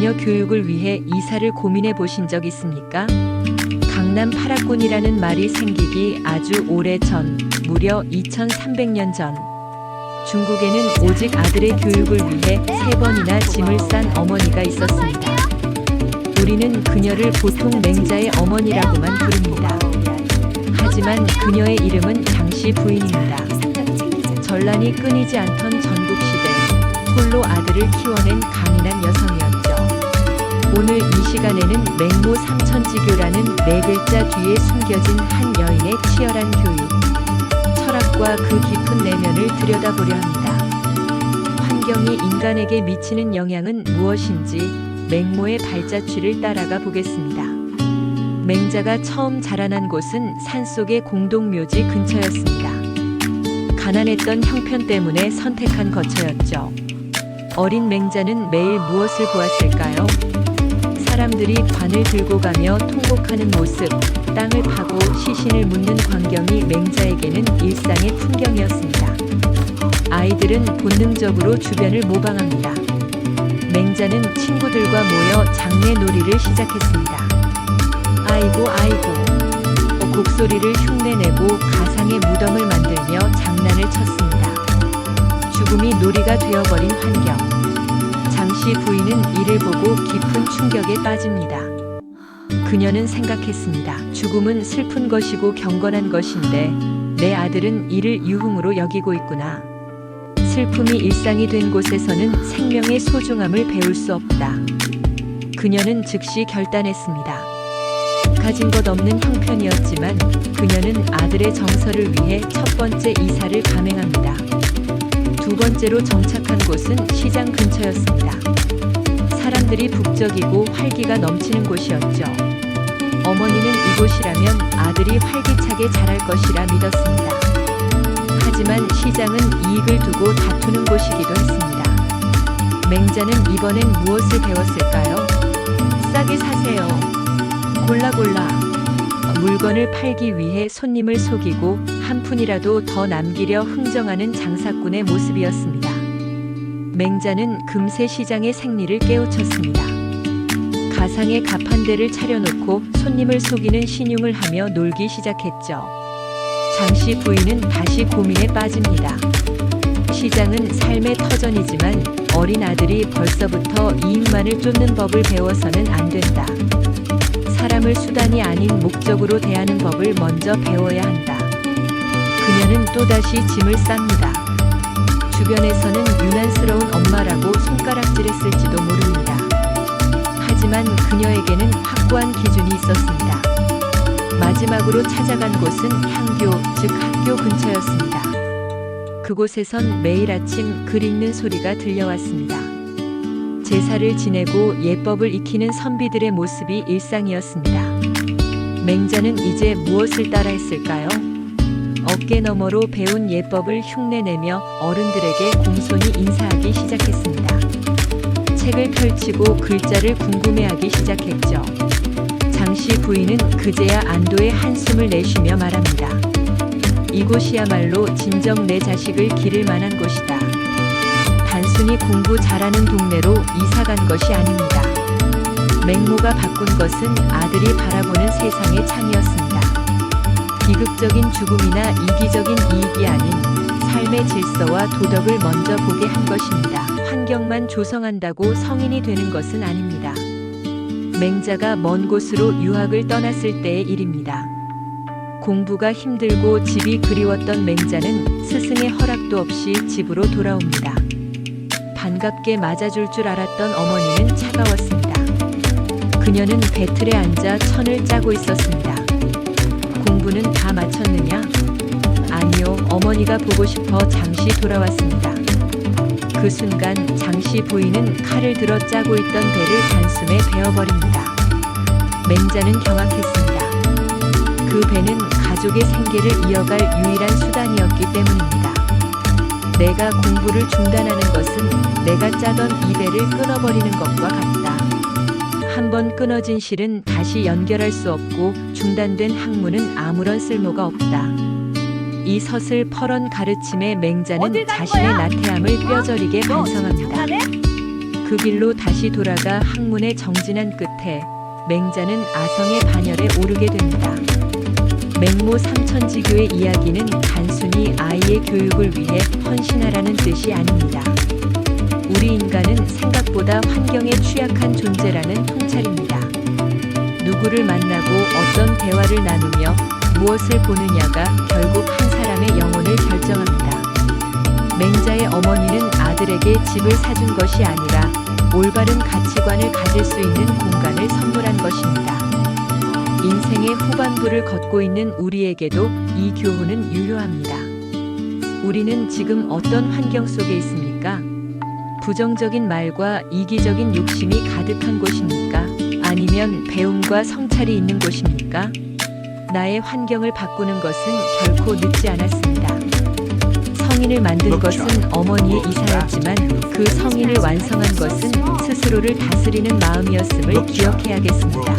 자녀 교육을 위해 이사를 고민해 보신 적 있습니까? 강남 파라곤이라는 말이 생기기 아주 오래 전, 무려 2300년 전. 중국에는 오직 아들의 교육을 위해 세 번이나 짐을 싼 어머니가 있었습니다. 우리는 그녀를 보통 맹자의 어머니라고만 부릅니다. 하지만 그녀의 이름은 장씨 부인입니다. 전란이 끊이지 않던 전국시대 홀로 아들을 키워낸 강인한 여성이었죠. 오늘 이 시간에는 맹모 삼천지교라는 네 글자 뒤에 숨겨진 한 여인의 치열한 교육, 철학과 그 깊은 내면을 들여다보려 합니다. 환경이 인간에게 미치는 영향은 무엇인지 맹모의 발자취를 따라가 보겠습니다. 맹자가 처음 자라난 곳은 산속의 공동묘지 근처였습니다. 가난했던 형편 때문에 선택한 거처였죠. 어린 맹자는 매일 무엇을 보았을까요? 사람들이 관을 들고 가며 통곡하는 모습, 땅을 파고 시신을 묻는 광경이 맹자에게는 일상의 풍경이었습니다. 아이들은 본능적으로 주변을 모방합니다. 맹자는 친구들과 모여 장례 놀이를 시작했습니다. 아이고 아이고 곡소리를 흉내내고 가상의 무덤을 만들며 장난을 쳤습니다. 죽음이 놀이가 되어버린 환경. 장씨 부인 은 이를 보고 깊은 충격에 빠집니다. 그녀는 생각했습니다. 죽음은 슬픈 것이고 경건한 것인데 내 아들은 이를 유흥으로 여기고 있구나. 슬픔이 일상이 된 곳에서는 생명의 소중함을 배울 수 없다. 그녀는 즉시 결단했습니다. 가진 것 없는 형편이었지만 그녀는 아들의 정서를 위해 첫 번째 이사를 감행합니다. 두 번째로 정착한 곳은 시장 근처였습니다. 사람들이 북적이고 활기가 넘치는 곳이었죠. 어머니는 이곳이라면 아들이 활기차게 자랄 것이라 믿었습니다. 하지만 시장은 이익을 두고 다투는 곳이기도 했습니다. 맹자는 이번엔 무엇을 배웠을까요? 싸게 사세요. 골라 골라. 물건을 팔기 위해 손님을 속이고 한 푼이라도 더 남기려 흥정하는 장사꾼의 모습이었습니다. 맹자는 금세 시장의 생리를 깨우쳤습니다. 가상의 가판대를 차려놓고 손님을 속이는 신용을 하며 놀기 시작했죠. 장씨 부인은 다시 고민에 빠집니다. 시장은 삶의 터전이지만 어린 아들이 벌써부터 이익만을 쫓는 법을 배워서는 안 된다. 사람을 수단이 아닌 목적으로 대하는 법을 먼저 배워야 한다. 그녀는 또다시 짐을 쌉니다. 주변에서는 유난스러운 엄마라고 손가락질했을지도 모릅니다. 하지만 그녀에게는 확고한 기준이 있었습니다. 마지막으로 찾아간 곳은 향교, 즉 학교 근처였습니다. 그곳에선 매일 아침 글 읽는 소리가 들려왔습니다. 제사를 지내고 예법을 익히는 선비들의 모습이 일상이었습니다. 맹자는 이제 무엇을 따라 했을까요? 어깨 너머로 배운 예법을 흉내내며 어른들에게 공손히 인사하기 시작했습니다. 책을 펼치고 글자를 궁금해하기 시작했죠. 장씨 부인은 그제야 안도의 한숨을 내쉬며 말합니다. 이곳이야말로 진정 내 자식을 기를 만한 곳이다. 단순히 공부 잘하는 동네로 이사 간 것이 아닙니다. 맹모가 바꾼 것은 아들이 바라보는 세상의 창이었습니다. 비극적인 죽음이나 이기적인 이익이 아닌 삶의 질서와 도덕을 먼저 보게 한 것입니다. 환경만 조성한다고 성인이 되는 것은 아닙니다. 맹자가 먼 곳으로 유학을 떠났을 때의 일입니다. 공부가 힘들고 집이 그리웠던 맹자는 스승의 허락도 없이 집으로 돌아옵니다. 반갑게 맞아줄 줄 알았던 어머니는 차가웠습니다. 그녀는 배틀에 앉아 천을 짜고 있었습니다. 공부는 다 마쳤느냐? 아니요, 어머니가 보고 싶어 잠시 돌아왔습니다. 그 순간 장씨 부인은 칼을 들어 짜고 있던 배를 단숨에 베어버립니다. 맹자는 경악했습니다. 그 배는 가족의 생계를 이어갈 유일한 수단이었기 때문입니다. 내가 공부를 중단하는 것은 내가 짜던 이 배를 끊어버리는 것과 같다. 한번 끊어진 실은 다시 연결할 수 없고 중단된 학문은 아무런 쓸모가 없다. 이 서슬 퍼런 가르침의 맹자는 자신의? 나태함을 뼈저리게 너 반성합니다. 그 길로 다시 돌아가 학문에 정진한 끝에 맹자는 아성의 반열에 오르게 됩니다. 맹모 삼천지교의 이야기는 단순히 아이의 교육을 위해 헌신하라는 뜻이 아닙니다. 우리 인간은 생각보다 환경에 취약한 존재라는 통찰입니다. 누구를 만나고 어떤 대화를 나누며 무엇을 보느냐가 결국 한 사람의 영혼을 결정합니다. 맹자의 어머니는 아들에게 집을 사준 것이 아니라 올바른 가치관을 가질 수 있는 공간을 선물한 것입니다. 인생의 후반부를 걷고 있는 우리에게도 이 교훈은 유효합니다. 우리는 지금 어떤 환경 속에 있습니까? 부정적인 말과 이기적인 욕심이 가득한 곳입니까? 아니면 배움과 성찰이 있는 곳입니까? 나의 환경을 바꾸는 것은 결코 늦지 않았습니다. 성인을 만든 것은 어머니의 이사였지만 그 성인을 완성한 것은 스스로를 다스리는 마음이었음을 기억해야겠습니다.